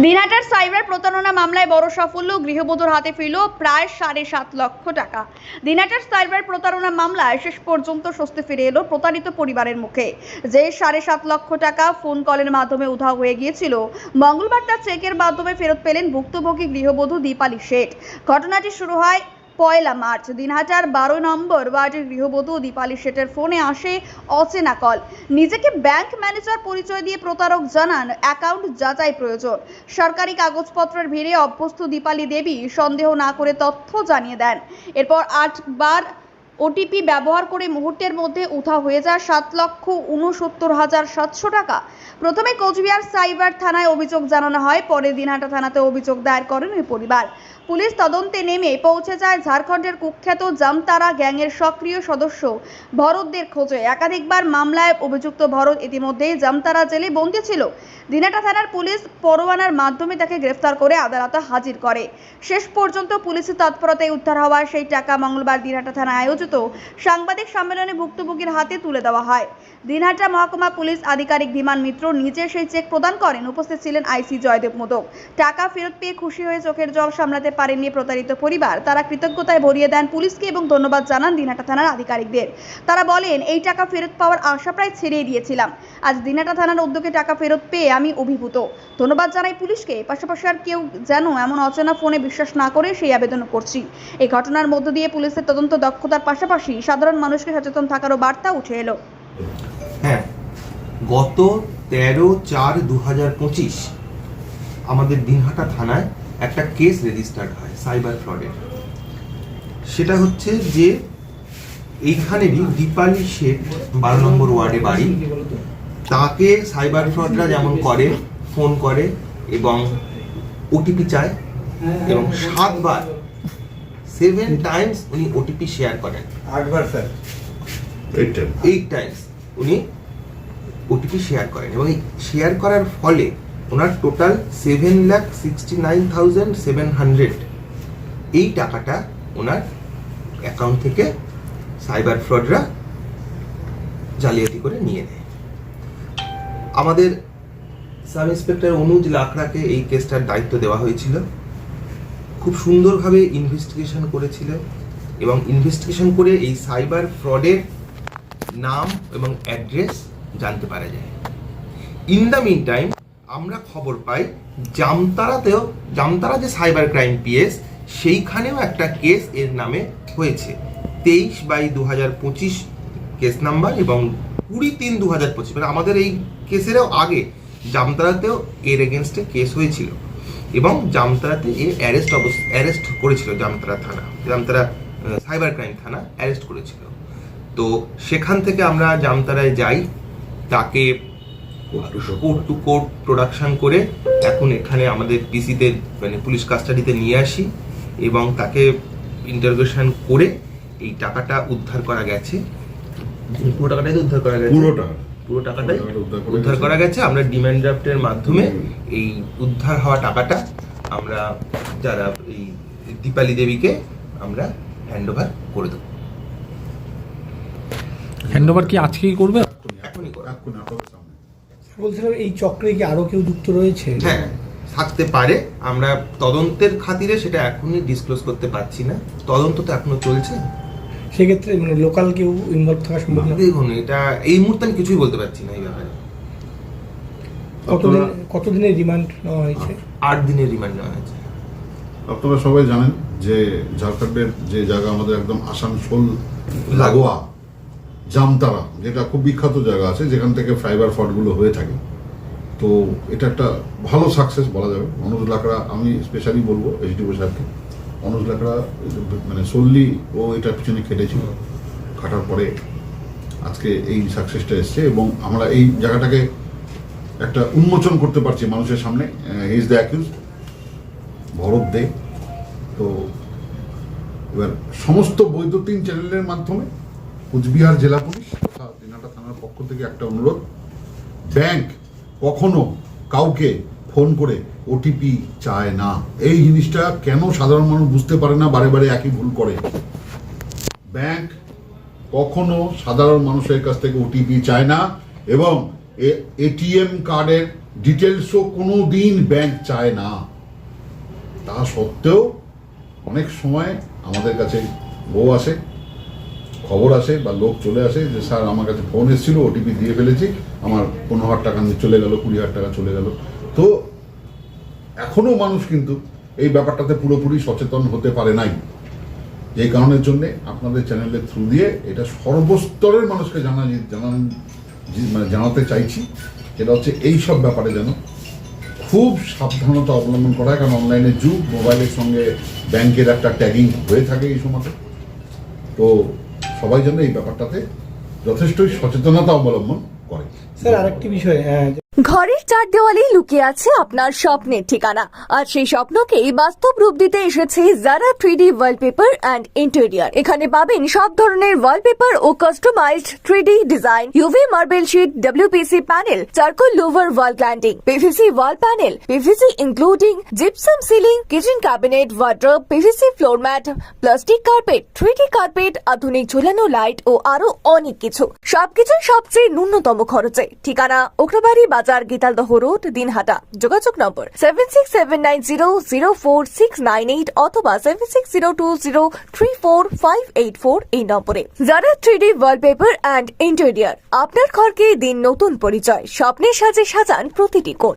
দিনহাটার cyber প্রতারণা মামলায় বড় সাফল্য, গৃহবধূর হাতে ফিরল প্রায় সাড়ে সাত লক্ষ টাকা। দিনহাটার সাইবার প্রতারণা মামলায় শেষ পর্যন্ত স্বস্তি ফিরে এলো প্রতারিত পরিবারের মুখে। যে সাড়ে সাত লক্ষ টাকা ফোন কলের মাধ্যমে উধাও হয়ে গিয়েছিল, মঙ্গলবার তার চেকের মাধ্যমে ফেরত পেলেন ভুক্তভোগী গৃহবধূ দীপালি শেঠ। ঘটনাটি শুরু হয় পয়লা মার্চ। দিনহাটার বারো নম্বর ওয়ার্ডের গৃহবধূ দীপালি শেঠের ফোনে আসে অচেনা কল। নিজেকে ব্যাংক ম্যানেজার পরিচয় দিয়ে প্রতারক জানান, অ্যাকাউন্ট যাচাই প্রয়োজন। সরকারি কাগজপত্রের ভিড়ে অভ্যস্ত দীপালি দেবী সন্দেহ না করে তথ্য জানিয়ে দেন। এরপর আটবার ওটিপি ব্যবহার করে মুহূর্তের মধ্যে উঠা হয়ে যায় সাত লক্ষ উনসত্তর হাজার সাতশো টাকা। প্রথমে কোচবিহার সাইবার থানায় অভিযোগ জানানো হয়, পরে দিনহাটা থানাতে অভিযোগ দায়ের করেন ওই পরিবার। পুলিশ তদন্তে নেমে পৌঁছে যায় ঝাড়খণ্ডের কুখ্যাত জামতারা গ্যাংয়ের সক্রিয় সদস্য ভরতদের খোঁজে। একাধিকবার মামলায় অভিযুক্ত ভরত ইতিমধ্যেই জামতারা জেলে বন্দী ছিল। দিনাটা থানার পুলিশ পরোয়ানার মাধ্যমে তাকে গ্রেফতার করে আদালতে হাজির করে। শেষ পর্যন্ত পুলিশের তৎপরতায় উদ্ধার হওয়া সেই টাকা মঙ্গলবার দিনাটা থানায় আয়োজিত সাংবাদিক সম্মেলনে ভুক্তভোগীর হাতে তুলে দেওয়া হয়। দিনহাটা মহকুমা পুলিশ আধিকারিক বিমান মিত্র নিজে সেই চেক প্রদান করেন। উপস্থিত ছিলেন আইসি জয়দেব মোদক। টাকা ফেরত পেয়ে খুশি হয়ে চোখের জল সামলাতে পারেননি প্রতারিত পরিবার। তারা কৃতজ্ঞতায় ভরিয়ে দেন পুলিশকে এবং ধন্যবাদ জানান দিনহাটা থানার আধিকারিকদের। তারা বলেন, এই টাকা ফেরত পাওয়ার আশা প্রায় ছেড়েই দিয়েছিলাম। আজ দিনহাটা থানার উদ্যোগে টাকা ফেরত পেয়ে আমি অভিভূত। ধন্যবাদ জানাই পুলিশকে। পাশাপাশি আর কেউ যেন এমন অচেনা ফোনে বিশ্বাস না করে সেই আবেদন করছি। এই ঘটনার মধ্য দিয়ে পুলিশের তদন্ত দক্ষতার পাশাপাশি সাধারণ মানুষকে সচেতন থাকারও বার্তা উঠে এলো। হ্যাঁ গত তেরো চার দু হাজার পঁচিশ আমাদের দিনহাটা থানায় একটা কেস রেজিস্টার্ড হয় সাইবার ফ্রডের। সেটা হচ্ছে যে এইখানেরই দীপালি শেঠ বারো নম্বর ওয়ার্ডে বাড়ি, তাকে সাইবার ফ্রডরা যেমন করে, ফোন করে এবং ওটিপি চায় এবং সাতবার, সেভেন টাইমস উনি ওটিপি শেয়ার করেন। আটবার, স্যার। এইটা টাইমস উনি ওটিপি শেয়ার করেন এবং এই শেয়ার করার ফলে ওনার total seven lakh sixty nine thousand seven hundred এই টাকাটা ওনার অ্যাকাউন্ট থেকে সাইবার ফ্রডরা জালিয়াতি করে নিয়ে নেয়। আমাদের সাব ইন্সপেক্টর অনুজ লাকড়াকে এই কেসটার দায়িত্ব দেওয়া হয়েছিল। খুব সুন্দরভাবে ইনভেস্টিগেশন করেছিল এবং ইনভেস্টিগেশন করে এই সাইবার ফ্রডের নাম এবং অ্যাড্রেস জানতে পারা যায়। ইন দ্য মিন টাইম আমরা খবর পাই, জামতারাতেও, জামতারা যে সাইবার ক্রাইম পিএস সেইখানেও একটা কেস এর নামে হয়েছে। তেইশ বাই দু হাজার পঁচিশ কেস নাম্বার এবং কুড়ি তিন দু হাজার পঁচিশ মানে আমাদের এই কেসেরও আগে জামতারাতেও এর এগেনস্টে কেস হয়েছিল। এবং জামতারাতে এ অ্যারেস্ট অবস্থা অ্যারেস্ট করেছিল জামতারা থানা, জামতারা সাইবার ক্রাইম থানা অ্যারেস্ট করেছিল। তো সেখান থেকে আমরা জামতারায় যাই। তাকে কোর্ট টু কোর্ট প্রোডাকশন করে এখন এখানে আমাদের পিসিতে মানে পুলিশ কাস্টাডিতে নিয়ে আসি এবং তাকে ইন্টারোগেশন করে এই টাকাটা উদ্ধার করা গেছে। পুরো টাকাটাই তো উদ্ধার করা গেছে? পুরোটা পুরো টাকাটাই? উদ্ধার করা উদ্ধার গেছে। করা গেছে। আমরা ডিমান্ড ড্রাফটের মাধ্যমে এই উদ্ধার হওয়া টাকাটা আমরা যারা এই দীপালি দেবীকে আমরা হ্যান্ড ওভার করে দেবো। হ্যান্ডওভার কি আজকেই করবে? বলছিলাম এই চক্রে কি আরও কেউ যুক্ত রয়েছে? হ্যাঁ থাকতে পারে। আমরা তদন্তের খাতিরে সেটা এখনই ডিসক্লোজ করতে পারছি না। তদন্ত তো এখনও চলছে। সেক্ষেত্রে মানে লোকাল কেউ ইনভলভ থাকা সম্ভব না? দেখুন এটা এই মুহূর্তে আমি কিছুই বলতে পারছি না এই ব্যাপারে। কতদিন আপনারা- কতদিনের রিমান্ড নেওয়া হয়েছে? আট দিনের রিমান্ড নেওয়া হয়েছে। আপনারা সবাই জানেন যে ঝাড়খণ্ডের যে জায়গা আমাদের একদম আসানসোল লাগোয়া জামতারা, যেটা খুব বিখ্যাত জায়গা আছে, যেখান থেকে ফাইবার ফটগুলো হয়ে থাকে। তো এটা একটা ভালো সাকসেস বলা যাবে। অনুজ লাকড়া, আমি স্পেশালি বলব এইচডিও সাহেবকে অনুজ লাকড়া মানে সোললি ও এটার পিছনে খেটেছিল। খাটার পরে আজকে এই সাকসেসটা এসছে এবং আমরা এই জায়গাটাকে একটা উন্মোচন করতে পারছি মানুষের সামনে। Is the accuse Bharat Dey. তো এবার সমস্ত বৈদ্যুতিন চ্যানেলের মাধ্যমে কুচবিহার জেলা পুলিশ তথা দিনাটা থানার পক্ষ থেকে একটা অনুরোধ। ব্যাংক কখনো কাউকে ফোন করে ওটিপি চায় না। এই জিনিসটা কেন সাধারণ মানুষ বুঝতে পারে না, বারে বারে একই ভুল করে। ব্যাংক কখনো সাধারণ মানুষের কাছ থেকে ওটিপি চায় না এবং এটিএম কার্ডের ডিটেলসও কোনো দিন ব্যাংক চায় না। তা সত্ত্বেও অনেক সময় আমাদের কাছে বউ আসে খবর আসে বা লোক চলে আসে যে, স্যার, আমার কাছে ফোন এসেছিল ওটিপি দিয়ে ফেলেছি, আমার পনেরো হাজার টাকা নিয়ে চলে গেল, কুড়ি হাজার টাকা চলে গেল। তো এখনও মানুষ কিন্তু এই ব্যাপারটাতে পুরোপুরি সচেতন হতে পারে নাই। এই কারণের জন্যে আপনাদের চ্যানেলের থ্রু দিয়ে এটা সর্বস্তরের মানুষকে জানা জানান মানে জানাতে চাইছি। সেটা হচ্ছে এই সব ব্যাপারে যেন খুব সাবধানতা অবলম্বন করা হয়। কারণ অনলাইনের যুগ মোবাইলের সঙ্গে ব্যাংকের একটা ট্যাগিং হয়ে থাকে এই সময়তে। তো সবাই যেন এই ব্যাপারটাতে যথেষ্টই সচেতনতা অবলম্বন করে। স্যার আরেকটি বিষয় ঘরের চার দেওয়ালেই লুকিয়ে আছে আপনার স্বপ্নের ঠিকানা। আর সেই স্বপ্নকেই বাস্তব রূপ দিতে এসেছে Zara three D wallpaper and interior এখানে পাবেন সব ধরনের ওয়ালপেপার ও customised three D design UV marble sheet WPC panel charcoal louvre wall cladding PVC wall panel PVC including gypsum ceiling kitchen cabinet wardrobe PVC floor mat plastic carpet three D carpet আধুনিক ঝুলানো light ও আরও অনেক কিছু। সবকিছুই সবচেয়ে ন্যূনতম খরচে। ঠিকানা ওকরাবাড়ি বাজার গীতালদহ রোড দিনহাটা যোগাযোগ number seven six seven nine zero zero four six nine eight অথবা seven six zero two zero three four five eight four এই নম্বরে। যারা three D wallpaper and interior আপনার ঘরকে দিন নতুন পরিচয়। স্বপ্নের সাজে সাজান প্রতিটি কোণ।